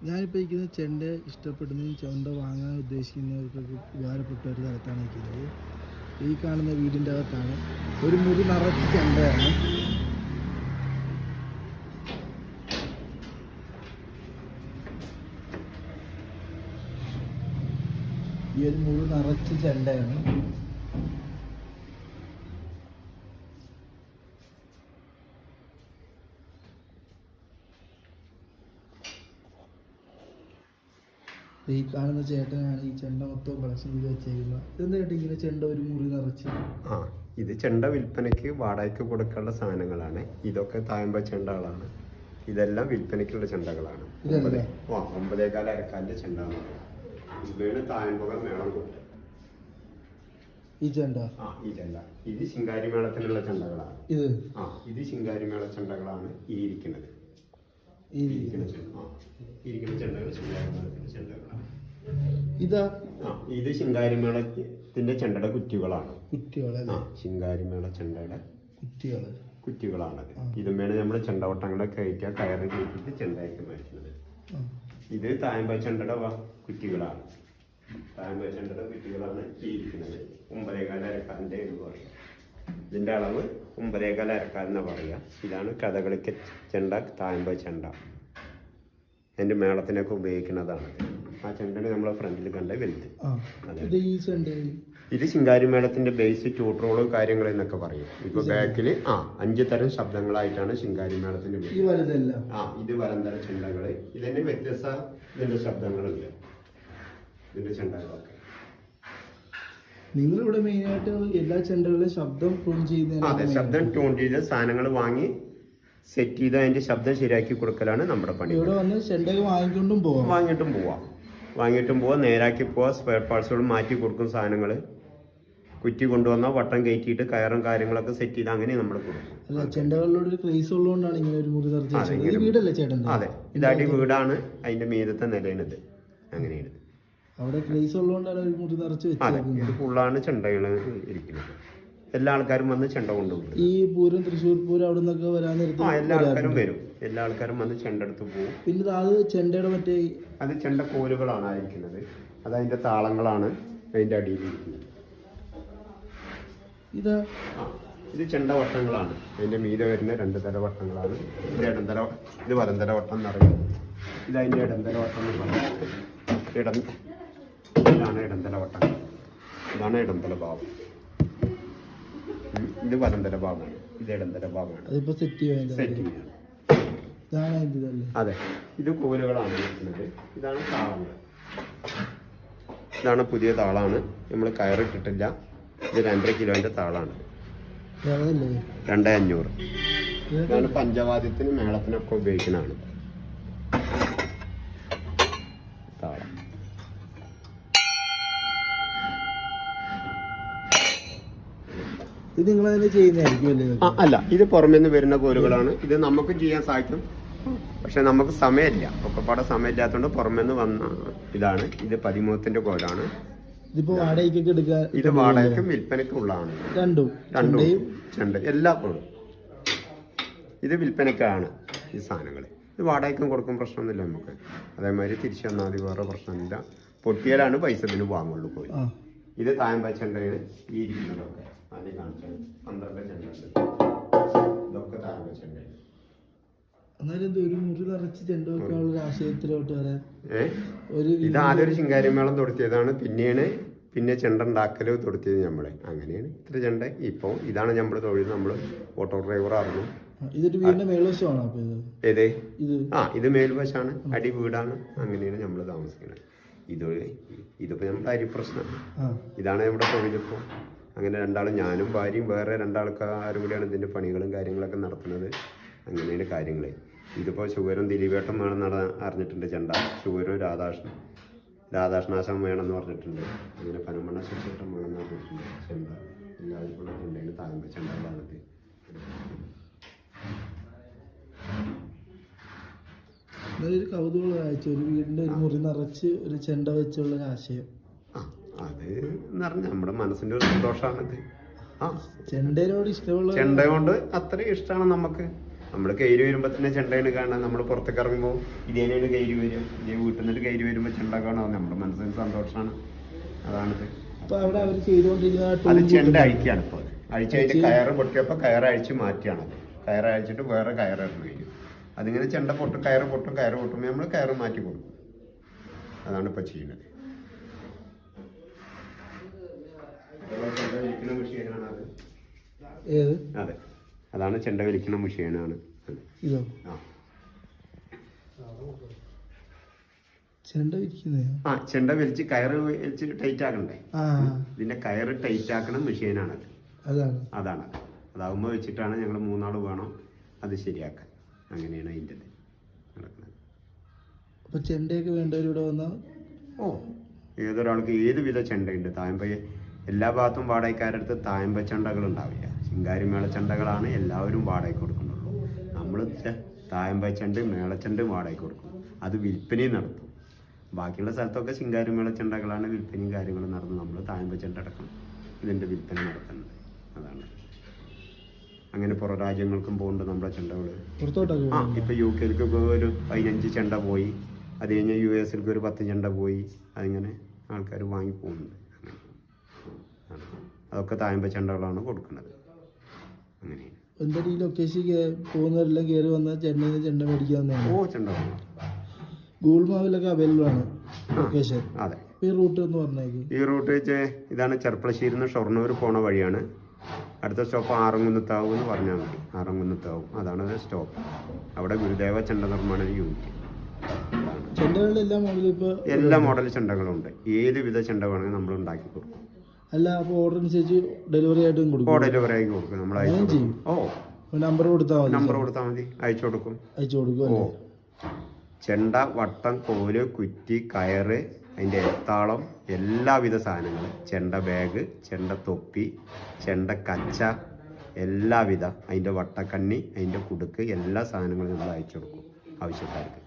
ഞാനിപ്പോൾ ഇരിക്കുന്ന ചെണ്ട ഇഷ്ടപ്പെടുന്നതും ചെണ്ട വാങ്ങാൻ ഉദ്ദേശിക്കുന്നവർക്കൊക്കെ ഉപകാരപ്പെട്ട ഒരു സ്ഥലത്താണ് ഇരിക്കുന്നത് ഈ കാണുന്ന വീടിന്റെ അകത്താണ് ഒരു മുറി നിറച്ച് ചെണ്ടയാണ്. ഈ ഒരു മുറി നിറച്ച് ചെണ്ടയാണ്. ഈ കാണുന്ന ചേട്ടനാണ് ഈ ചെണ്ട മൊത്തം കളക്ഷൻ ചെയ്ത് വെച്ചേക്കുന്നത് ഇതെന്താ ചേട്ടാ ഇങ്ങനെ ചെണ്ട ഒരു മുറി നിറച്ച്? ആ ഇത് ചെണ്ട വിൽപ്പനയ്ക്ക് വാടകയ്ക്ക് കൊടുക്കാനുള്ള സാധനങ്ങളാണ്. ഇതൊക്കെ തായമ്പ ചെണ്ടകളാണ് ഇതെല്ലാം വിൽപ്പനയ്ക്കുള്ള ചെണ്ടകളാണ്. ഇതല്ലേ? ആ ഒമ്പതേകാല അരക്കാലിന്റെ ചെണ്ടാണ്. ഇവയാണ് തായമ്പക മേളം കൊണ്ട്. ഈ ചെണ്ട? ആ ഈ ചെണ്ട. ഇത് ശിങ്കാരി മേളത്തിനുള്ള ചെണ്ടകളാണ്. ഇത്? ആ ഇത് ശിങ്കാരി മേള ചെണ്ടകളാണ് ഈ ഇരിക്കുന്നത്. ഇരിക്കുന്ന ഇരിക്കുന്ന ചെണ്ടകൾ ചെണ്ടകളാണ് ഇതാ. ആ ഇത് ശിങ്കാരിമേളത്തിന്റെ ചെണ്ടയുടെ കുറ്റികളാണ്. ശിങ്കാരിമേള ആ ചെണ്ടയുടെ കുറ്റികൾ. കുറ്റികളാണത്. ഇതുമേണ് നമ്മുടെ ചെണ്ടവട്ടങ്ങളെ കയറ്റുക കയറി കയറ്റിട്ട് ചെണ്ടയൊക്കെ മാറ്റുന്നത്. ഇത് തായമ്പ ചെണ്ടയുടെ കുറ്റികളാണ്. തായമ്പ ചെണ്ടയുടെ കുറ്റികളാണ് ഈ ഇരിക്കുന്നത്. ഒമ്പതേകാല അരക്കാലിന്റെ എന്ന് പറയും ഇതിന്റെ അളവ് ഒമ്പതേകാല അരക്കാലെന്ന് പറയുക ഇതാണ് കഥകളിക്ക് ചെണ്ട തായമ്പ ചെണ്ട. അതിന്റെ മേളത്തിനൊക്കെ ഉപയോഗിക്കുന്നതാണ്. ആ ചെണ്ടന് നമ്മളെ ഫ്രണ്ടിൽ കണ്ട വലുത്. ഇത് ശിങ്കാരി മേളത്തിന്റെ ബേസ് ട്യൂട്രോൾ കാര്യങ്ങൾ എന്നൊക്കെ പറയും. ഇപ്പൊ ബാക്കിൽ ആ അഞ്ച് തരം ശബ്ദങ്ങളായിട്ടാണ് ശിങ്കാരി മേളത്തിന്റെ ആ ഇത് വരന്തര ചെണ്ടകൾ. ഇതിന്റെ വ്യത്യസ്ത ഇതിന്റെ ശബ്ദങ്ങളുണ്ട്. ഇതിന്റെ ചെണ്ടകളൊക്കെ. നിങ്ങളിവിടെ മെയിനായിട്ട് എല്ലാ ചെണ്ടകളുടെ ശബ്ദം ട്യൂൺ ചെയ്ത് അതെ ശബ്ദം ട്യൂൺ ചെയ്ത് സാധനങ്ങൾ വാങ്ങി സെറ്റ് ചെയ്ത് അതിന്റെ ശബ്ദം ശരിയാക്കി കൊടുക്കലാണ് നമ്മുടെ പണി. ഇവിടെ വന്ന് ചെണ്ടയൊക്കെ വാങ്ങിക്കൊണ്ടും പോവാം. വാങ്ങിയിട്ടും പോവാം. വാങ്ങിയിട്ടും പോവാം. നേരാക്കി പോവാം. സ്പെയർ പാർട്സുകൾ മാറ്റി കൊടുക്കും സാധനങ്ങൾ കുറ്റി കൊണ്ടുവന്ന വട്ടം കയറ്റിയിട്ട് കയറും കാര്യങ്ങളൊക്കെ സെറ്റ് ചെയ്ത് അങ്ങനെ നമ്മൾ കൊടുക്കും. അല്ല ചെണ്ടകളിലോട് ഒരു ക്രേസ് ഉള്ളതുകൊണ്ടാണ് ഇങ്ങനെ ഒരു മുറി നിറച്ച് അതെ, വെച്ചത്. വീടല്ലേ ചേട്ടൻ അതെ ഇതായിട്ട് വീടാണ് അതിന്റെ മീതത്തെ നിലയണത് അങ്ങനെയാണ്. അവിടെ ക്രേസ് ഉള്ളതുകൊണ്ടാണ് ഒരു മുറി നിറച്ച് അതെ ഇത് ഫുള്ളാണ് ചെണ്ടകൾ ഇരിക്കുന്നത്. എല്ലാ ആൾക്കാരും വന്ന് ചെണ്ട കൊണ്ടുപോകും. ഈ പൂരം തൃശ്ശൂർ പൂരം അവിടെ നിന്നൊക്കെ വരാൻ നേരത്ത് ആ എല്ലാ ആൾക്കാരും വരും. എല്ലാ ആൾക്കാരും വന്ന് ചെണ്ട എടുത്ത് പോകും പിന്നെ അത് ചെണ്ടയുടെ മറ്റേ അത് ചെണ്ട കോലുകളാണ് ആയിരിക്കുന്നത്. അത് അതിന്റെ താളങ്ങളാണ് അതിന്റെ അടിയിലിരിക്കുന്നത് ഇതാ. ആ, ഇത് ചെണ്ട വട്ടങ്ങളാണ്. അതിന്റെ മീതെ വരുന്ന രണ്ട് തര വട്ടങ്ങളാണ്. ഇത് ഇടന്തര ഇത് വരന്തര വട്ടം എന്ന് പറയും ഇത് അതിന്റെ ഇടന്തര വട്ടം എന്ന് പറയും ഇടം ഇതാണ് ഇടന്തല വട്ടം ഇതാണ് ഇടന്തല ഭാവം ഇത് വരന്തര ഭാഗമാണ് ഇത് ഇടന്തര ഭാഗമാണ് സെറ്റ് ചെയ്യാൻ അതെ. ഇത് കോലുകളാണ് വരുന്നത് ഇതാണ് താളങ്ങൾ. ഇതാണ് പുതിയ താളാണ്. നമ്മൾ കയറിട്ടിട്ടില്ല. ഇത് രണ്ടര കിലോന്റെ താളാണ്. രണ്ടേ അഞ്ഞൂറ്. ഇതാണ് പഞ്ചവാദ്യത്തിനും മേളത്തിനൊക്കെ ഉപയോഗിക്കുന്നതാണ്. ഇത് നിങ്ങൾ തന്നെ ചെയ്യുന്നതായിരിക്കും അല്ലേ ഇത് പുറമേ നിന്ന് വരുന്ന കോലുകളാണ്. ഇത് നമുക്ക് ചെയ്യാൻ സാധിക്കും. പക്ഷെ നമുക്ക് സമയമില്ല. ഒക്കെപ്പാടെ സമയമില്ലാത്തതുകൊണ്ട് പുറമേ നിന്ന് വന്ന ഇതാണ്. ഇത് പതിമൂത്തിന്റെ കോലാണ്. ഇതിപ്പോ വാടകയ്ക്കൊക്കെ എടുക്ക ഇത് വാടകയ്ക്കും വിൽപ്പനയ്ക്കും ഉള്ളതാണ്. രണ്ടും. രണ്ടും. ചെണ്ട്. എല്ലാ കോളും. ഇത് വിൽപ്പനയ്ക്കാണ് ഈ സാധനങ്ങൾ. ഇത് വാടകയ്ക്കും കൊടുക്കും പ്രശ്നമൊന്നുമില്ല നമുക്ക്. അതേമാതിരി തിരിച്ചു വന്നാൽ മതി വേറെ പ്രശ്നമില്ല. പൊട്ടിയാലാണ് പൈസ ഇതിന് വാങ്ങുള്ളൂ പോയി ഇത് തായമ്പ ചെണ്ടയാണ് ഈ ഇരിക്കുന്നതൊക്കെ. ആദ്യം കാണിച്ചത് പന്ത്രണ്ട് ചെണ്ടുണ്ട് ഇതൊക്കെ തായമ്പ ചെണ്ടയാണ് ഇതാദ്യൊരു ഇത് ഒരു ആദ്യം ശിങ്കാരിമേളം തൊടുത്തിയതാണ്. പിന്നെയാണ് പിന്നെ ചെണ്ട ഉണ്ടാക്കൽ തൊടുത്തിയത് നമ്മളെ അങ്ങനെയാണ് ഇത്ര ചെണ്ട. ഇപ്പോൾ ഇതാണ് നമ്മുടെ തൊഴിൽ നമ്മൾ ഓട്ടോ ഡ്രൈവർ ആയിരുന്നു. മേൽവശമാണോ ഏതേ? ആ ഇത് മേൽവശാണ്. അടി വീടാണ്. അങ്ങനെയാണ് നമ്മൾ താമസിക്കുന്നത് ഇത് ഇതിപ്പോൾ നമ്മുടെ അരിപ്രശ്നം പ്രശ്നം ഇതാണ് നമ്മുടെ തൊഴിലിപ്പോൾ അങ്ങനെ രണ്ടാളും ഞാനും ഭാര്യയും വേറെ രണ്ടാൾക്കാരും കൂടിയാണ് ഇതിന്റെ പണികളും കാര്യങ്ങളൊക്കെ നടത്തുന്നത്. അങ്ങനെയാണ് കാര്യങ്ങൾ ഇതിപ്പോൾ ശുഗരും ദിലീപേട്ടം വേണം നട അറിഞ്ഞിട്ടുണ്ട് ചെണ്ട. ശുഗരും രാധാകൃഷ്ണൻ രാധാകൃഷ്ണാശം വേണമെന്ന് പറഞ്ഞിട്ടുണ്ട്. അങ്ങനെ പനമണ്ണ ശിക്ഷേട്ടം വേണമെന്ന് പറഞ്ഞിട്ടുണ്ട് ചെണ്ട. എല്ലാവരും കൂടെ ചെണ്ടയിൽ താങ്ങുമ്പോൾ ചെണ്ട എന്നാലും ഒരു കൗതുകം കാഴ്ച ഒരു വീടിന്റെ ഒരു മുറി നിറച്ച് ഒരു ചെണ്ട വെച്ചുള്ള ഒരു ആശയം. അത് എന്ന് പറഞ്ഞാൽ നമ്മുടെ മനസ്സിന്റെ ഒരു സന്തോഷമാണത്. ആ ചെണ്ടയോട് ഇഷ്ടമുള്ള ചെണ്ട കൊണ്ട് അത്രയും ഇഷ്ടമാണ് നമുക്ക്. നമ്മൾ കയറി വരുമ്പോൾ തന്നെ ചെണ്ടയാണ് കാണാൻ നമ്മൾ പുറത്തേക്ക് ഇറങ്ങുമ്പോൾ ഇതേനാണ് കയറി വരും ഇതേ വീട്ടിൽ നിന്നിട്ട് കയറി വരുമ്പോൾ ചെണ്ട കാണാൻ നമ്മുടെ മനസ്സിന് സന്തോഷമാണ്. അതാണിത്. അത് ചെണ്ട അഴിക്കാണ് ഇപ്പോൾ അഴിച്ച് കഴിഞ്ഞിട്ട് കയറ് പൊട്ടിയപ്പോൾ കയറ് അഴിച്ച് മാറ്റിയാണ് കയറ് അഴിച്ചിട്ട് വേറെ കയറിട്ട് കഴിഞ്ഞു അതിങ്ങനെ ചെണ്ട പൊട്ടും കയറ് പൊട്ടും കയറ് പൊട്ടുമ്പോൾ നമ്മൾ കയറ് മാറ്റി കൊടുക്കും. അതാണ് ഇപ്പോൾ ചെയ്യുന്നത്. വലിക്കുന്ന അതെ. അതാണ് ചെണ്ട വലിക്കുന്ന മെഷീനാണ് ആ. ചെണ്ട ആ ചെണ്ട വലിച്ച് കയറ് വലിച്ച് ടൈറ്റ് ആക്കണ്ടേ? ഇതിന്റെ കയറ് ടൈറ്റ് ആക്കണ മെഷീനാണത് അതാണ്. അതാണ്. അതാവുമ്പോൾ വെച്ചിട്ടാണ് ഞങ്ങൾ മൂന്നാൾ വേണം അത് ശരിയാക്കാൻ. അങ്ങനെയാണ് അതിന്റെ നടക്കുന്നത്. അപ്പോൾ ചെണ്ടയൊക്കെ വേണ്ടവരിവിടെ വന്നാൽ ഓ ഏതൊരാൾക്ക് ഏത് വിധ ചെണ്ടയുണ്ട്? തായമ്പ എല്ലാ ഭാഗത്തും വാടകക്കാരടുത്ത് തായമ്പ ചെണ്ടകൾ ഉണ്ടാവില്ല ശിങ്കാരി മേളച്ചെണ്ടകളാണ് എല്ലാവരും വാടകയ്ക്ക് കൊടുക്കുന്നുള്ളൂ. നമ്മൾ തായമ്പ ചെണ്ട് മേളച്ചണ്ട് വാടകയ്ക്ക് കൊടുക്കും. അത് വിൽപ്പനയും നടത്തും. ബാക്കിയുള്ള സ്ഥലത്തൊക്കെ ശിങ്കാരി മേളച്ചെണ്ടകളാണ് വിൽപ്പനയും കാര്യങ്ങളും നടന്നു നമ്മൾ തായമ്പ ചെണ്ട അടക്കണം. ഇതിന്റെ വിൽപ്പന നടത്തുന്നത്. പുറം രാജ്യങ്ങൾക്കും പോകുന്നുണ്ട് നമ്മുടെ ചെണ്ടകൾ ആ. ഇപ്പൊ യു കെയിലേക്ക് ഒരു പതിനഞ്ച് ചെണ്ട പോയി. അത് കഴിഞ്ഞ് യു എസിലേക്ക് ഒരു പത്ത് ചെണ്ട പോയി. അതിങ്ങനെ ആൾക്കാർ വാങ്ങി പോകുന്നുണ്ട്. അതൊക്കെ തായമ്പ ചെണ്ടകളാണ് കൊടുക്കുന്നത്. അങ്ങനെയാണ് ഈ ലൊക്കേഷൻ പോകുന്നവരെല്ലാം കയറി വന്നാൽ ചെണ്ടയിൽ നിന്ന് ചെണ്ട മേടിക്കാവുന്നതാണ്. ഓ ചെണ്ട വേണം. ഗൂഗിൾ മാപ്പിലൊക്കെ അവൈലബിൾ ആണ് ലൊക്കേഷൻ അതെ ഈ റൂട്ട് എന്ന് പറഞ്ഞേക്ക്. ഈ റൂട്ട് വെച്ച് ഇതാണ് ചെർപ്പളശ്ശേരി നിന്ന് ഷൊർണൂർ പോണ വഴിയാണ്. അടുത്ത സ്റ്റോപ്പ് ആറങ്കുന്നത്താവും എന്ന് പറഞ്ഞാൽ മതി. ആറങ്കുന്നത്താവും അതാണ് സ്റ്റോപ്പ്. അവിടെ ഗുരുദേവ ചെണ്ട നിർമ്മാണ യൂണിറ്റ് എല്ലാ മോഡൽ ചെണ്ടകളും ഉണ്ട് ഏത് വിധ ചെണ്ട വേണമെങ്കിൽ നമ്മൾ ഉണ്ടാക്കി കൊടുക്കും. അല്ല അപ്പൊ ഓർഡർ അനുസരിച്ച് ഡെലിവറി ആയിട്ടും ഓ കൊടുക്കും ഡെലിവറി ആയി കൊടുക്കും. നമ്മൾ അയച്ചു കൊടുക്കും. ഓ. നമ്പർ കൊടുത്താൽ മതി. നമ്പർ കൊടുത്താൽ മതി. അയച്ചു കൊടുക്കും. അയച്ചു കൊടുക്കും ഓ. ചെണ്ട വട്ടം കോൽ കുറ്റി കയറ് അതിന്റെ എത്താളം എല്ലാവിധ സാധനങ്ങളും. ചെണ്ട ബാഗ് ചെണ്ട തൊപ്പി ചെണ്ട കച്ച എല്ലാവിധ. അതിന്റെ വട്ടക്കണ്ണി അതിന്റെ കുടുക്ക് എല്ലാ സാധനങ്ങളും നമ്മൾ അയച്ചു കൊടുക്കും ആവശ്യക്കാർക്ക്.